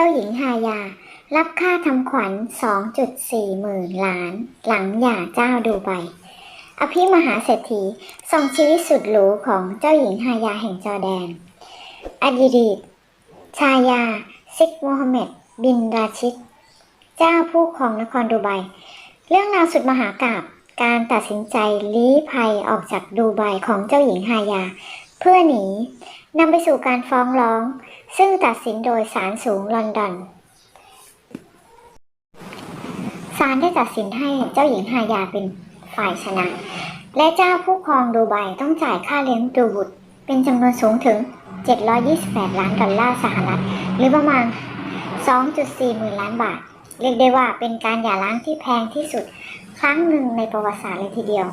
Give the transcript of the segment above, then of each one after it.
จ้าหญิงฮายา รับค่าทำขวัญ 2.4 หมื่นล้าน หลังหย่าเจ้าดูไบอภิมหาเศรษฐีส่งชีวิตสุดหรูของเจ้าหญิงฮายาแห่งจอแดน อดีตชายา ซิกโมฮัมเหม็ด บินราชิดเจ้าผู้ครองนครดูไบ เรื่องราวสุดมหากาบการตัดสินใจลี้ภัยออกจากดูไบของเจ้าหญิงฮายา เพื่อหนีนำไปสู่การฟ้องร้อง ซึ่งตัดสินโดยศาลสูงลอนดอนศาลได้ตัดสินให้เจ้าหญิงฮายาเป็นฝ่ายชนะ และเจ้าผู้ครองดูไบต้องจ่ายค่าเลี้ยงดูบุตร เป็นจำนวนสูงถึง 728 ล้านดอลลาร์สหรัฐ หรือประมาณ 2.4หมื่นล้านบาท เรียกได้ว่าเป็นการหย่าร้างที่แพงที่สุดครั้งหนึ่งในประวัติศาสตร์เลยทีเดียว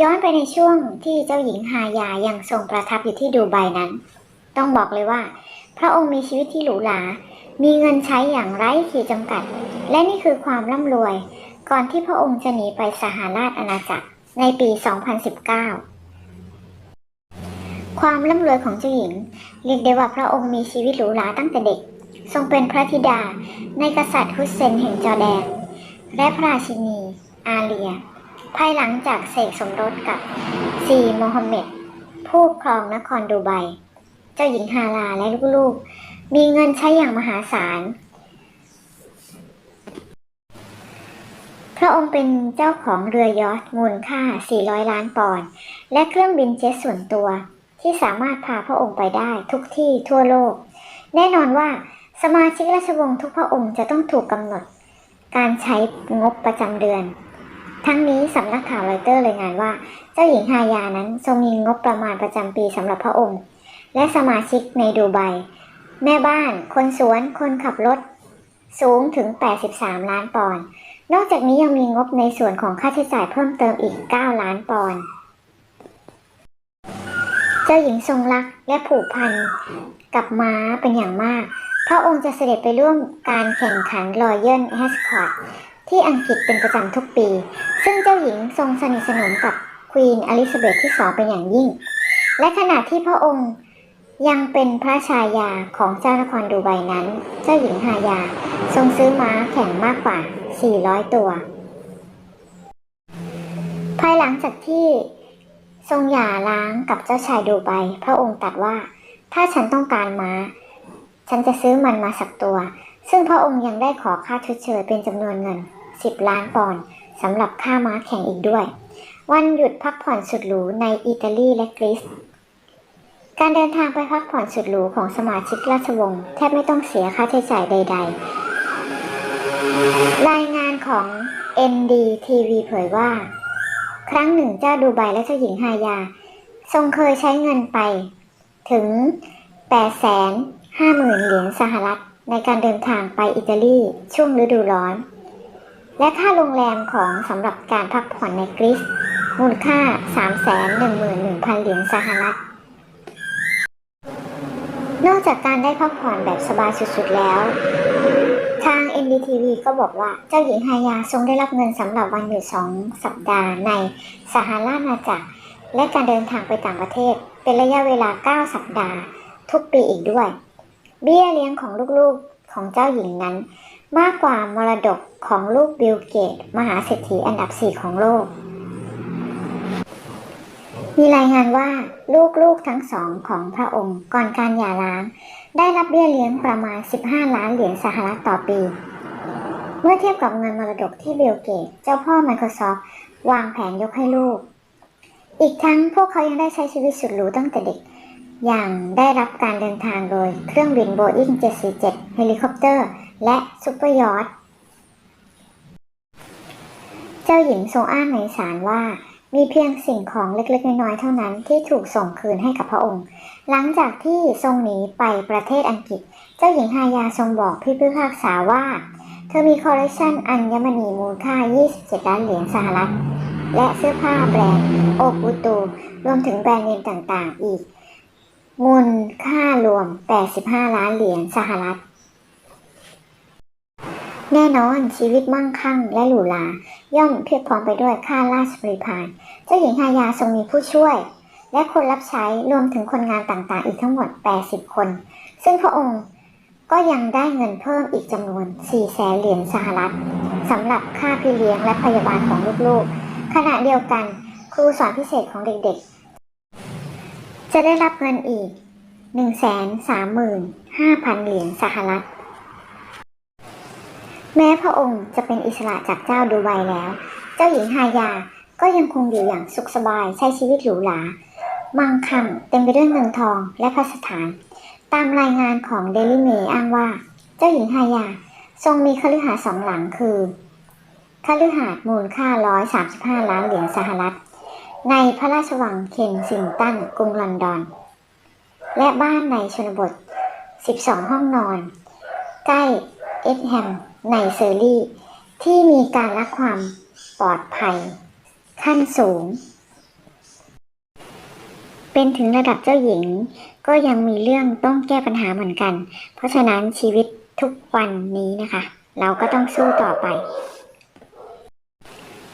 ย้อนไปในช่วงที่เจ้าหญิงฮายายังทรงประทับอยู่ที่ดูไบนั้น ต้องบอกเลยว่า พระองค์มีชีวิตที่หรูหรา มีเงินใช้อย่างไร้ขีดจำกัด และนี่คือความร่ำรวย ก่อนที่พระองค์จะหนีไปสหราชอาณาจักรในปี 2019 ความร่ำรวยของเจ้าหญิง เรียกได้ว่าพระองค์มีชีวิตหรูหราตั้งแต่เด็ก ทรงเป็นพระธิดาในกษัตริย์ฮุสเซนแห่งจอร์แดน และพระราชินี อาเลีย ภายหลังจากเสกสมรสกับซีโมฮัมเหม็ดผู้ครองนครดูไบ เจ้าหญิงฮาลาและลูกๆ มีเงินใช้อย่างมหาศาล พระองค์เป็นเจ้าของเรือยอชต์มูลค่า 400 ล้านปอนด์ และเครื่องบินเจ็ตส่วนตัวที่สามารถพาพระองค์ไปได้ทุกที่ทั่วโลก แน่นอนว่าสมาชิกราชวงศ์ทุกพระองค์จะต้องถูกกำหนด การใช้งบประจำเดือน ทั้งนี้สำนักข่าวรอยเตอร์รายงานว่า เจ้าหญิงฮายานั้นทรงมีงบประมาณประจำปีสำหรับพระองค์ และสมาชิกในดูไบ แม่บ้าน คนสวน คนขับรถ สูงถึง 83 ล้านปอนด์ นอกจากนี้ยังมีงบในส่วนของค่าใช้จ่ายเพิ่มเติมอีก 9 ล้านปอนด์ เจ้าหญิงทรงรักและผูกพันกับม้าเป็นอย่างมาก พระองค์จะเสด็จไปร่วมการแข่งขันรอยัลแฮสคอตที่อังกฤษเป็นประจำทุกปี ซึ่งเจ้าหญิงทรงสนิทสนมกับควีนอลิซาเบธที่สองเป็นอย่างยิ่ง และขณะที่พระองค์ ยังเป็นพระชายาของเจ้านครดูไบนั้น เจ้าหญิงฮายาทรงซื้อม้าแข่งมากกว่า 400 ตัว ภายหลังจากที่ทรงหย่าร้างกับเจ้าชายดูไบพระองค์ตรัสว่า ถ้าฉันต้องการม้า ฉันจะซื้อมันมาสักตัว ซึ่งพระองค์ยังได้ขอค่าชดเชยเป็นจำนวนเงิน 10 ล้านปอนด์สำหรับค่าม้าแข่งอีกด้วย วันหยุดพักผ่อนสุดหรูในอิตาลีและกรีซ การเดินทางไปพักผ่อนสุดหรูของสมาชิกราชวงศ์แทบไม่ต้องเสียค่าใช้จ่ายใด ๆ รายงานของ NDTV เผยว่า ครั้งหนึ่งเจ้าดูไบและเจ้าหญิงฮายา ทรงเคยใช้เงินไป ถึง 850,000 เหรียญสหรัฐ ในการเดินทางไปอิตาลีช่วงฤดูร้อน และค่าโรงแรมของสำหรับการพักผ่อนในกรีซมูลค่า 311,000 เหรียญสหรัฐ นอกจากการได้พักผ่อนแบบสบายสุดๆแล้ว ทาง NDTV ก็บอกว่าเจ้าหญิงฮายาทรงได้รับเงินสำหรับวันหยุดสองสัปดาห์ในสหราชอาณาจักร และการเดินทางไปต่างประเทศ เป็นระยะเวลา 9 สัปดาห์ ทุกปีอีกด้วย เบี้ยเลี้ยงของลูกๆของเจ้าหญิงนั้น มากกว่ามรดกของลูกบิลเกต มหาเศรษฐีอันดับ 4 ของโลก มีรายงานว่าลูกๆทั้งสองของพระองค์ก่อนการหย่าร้าง ได้รับเบี้ยเลี้ยงประมาณ 15 ล้านเหรียญสหรัฐต่อปี เมื่อเทียบกับเงินมรดกที่บิลเกตเจ้าพ่อ Microsoft วางแผนยกให้ลูก อีกทั้งพวกเขายังได้ใช้ชีวิตสุดหรูตั้งแต่เด็ก อย่างได้รับการเดินทางโดยเครื่องบินโบอิง747 เฮลิคอปเตอร์ และซุปเปอร์ยอทเจ้าหญิงทรงอ้าในศาลว่า มีเพียงสิ่งของเล็กๆ น้อยๆ เท่านั้นที่ถูกส่งคืนให้กับพระองค์ หลังจากที่ทรงหนีไปประเทศอังกฤษ เจ้าหญิงฮายาทรงบอกพี่พิพากษาว่า เธอมีคอลเลคชันอัญมณีมูลค่า 27 ล้านเหรียญสหรัฐ และเสื้อผ้าแบรนด์โอกุตู รวมถึงแบรนด์เนมต่างๆ อีก มูลค่ารวม 85 ล้านเหรียญสหรัฐแน่นอนชีวิตมั่งคั่งและหรูหรา ย่อมเพียบพร้อมไปด้วยค่าราชบริพารเจ้าหญิงฮายาทรงมีผู้ช่วย และคนรับใช้รวมถึงคนงานต่างๆ อีกทั้งหมด 80 คน ซึ่งพระองค์ก็ก็ยังได้เงินเพิ่มอีกจำนวน 4 แสนเหรียญสหรัฐสำหรับค่าพี่เลี้ยงและพยาบาลของลูกๆ ขณะเดียวกันครูสอนพิเศษของเด็กๆ จะได้รับเงินอีก 135,000 เหรียญสหรัฐ แม้พระองค์จะเป็นอิสระจากเจ้าดูไบแล้ว เจ้าหญิงฮายาก็ยังคงอยู่อย่างสุขสบายใช้ชีวิตหรูหรามั่งคั่งเต็มไปด้วยเงินทองและพระสถาน ตามรายงานของเดลิเมอ้างว่า เจ้าหญิงฮายาทรงมีคฤหาสน์สองหลังคือคฤหาสน์มูลค่า 135 ล้านเหรียญสหรัฐ ในพระราชวังเคนซิงตันกรุงลอนดอน และบ้านในชนบท 12 ห้องนอน ใกล้เอ็ดแฮม ในเซอร์ลีย์ที่มีการรักความปลอดภัย ขั้นสูง เป็นถึงระดับเจ้าหญิง ก็ยังมีเรื่องต้องแก้ปัญหาเหมือนกัน เพราะฉะนั้นชีวิตทุกวันนี้นะคะ เราก็ต้องสู้ต่อไป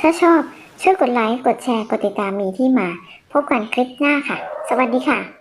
ถ้าชอบช่วยกดไลค์ กดแชร์ กดติดตามมีที่มา พบกันคลิปหน้าค่ะ สวัสดีค่ะ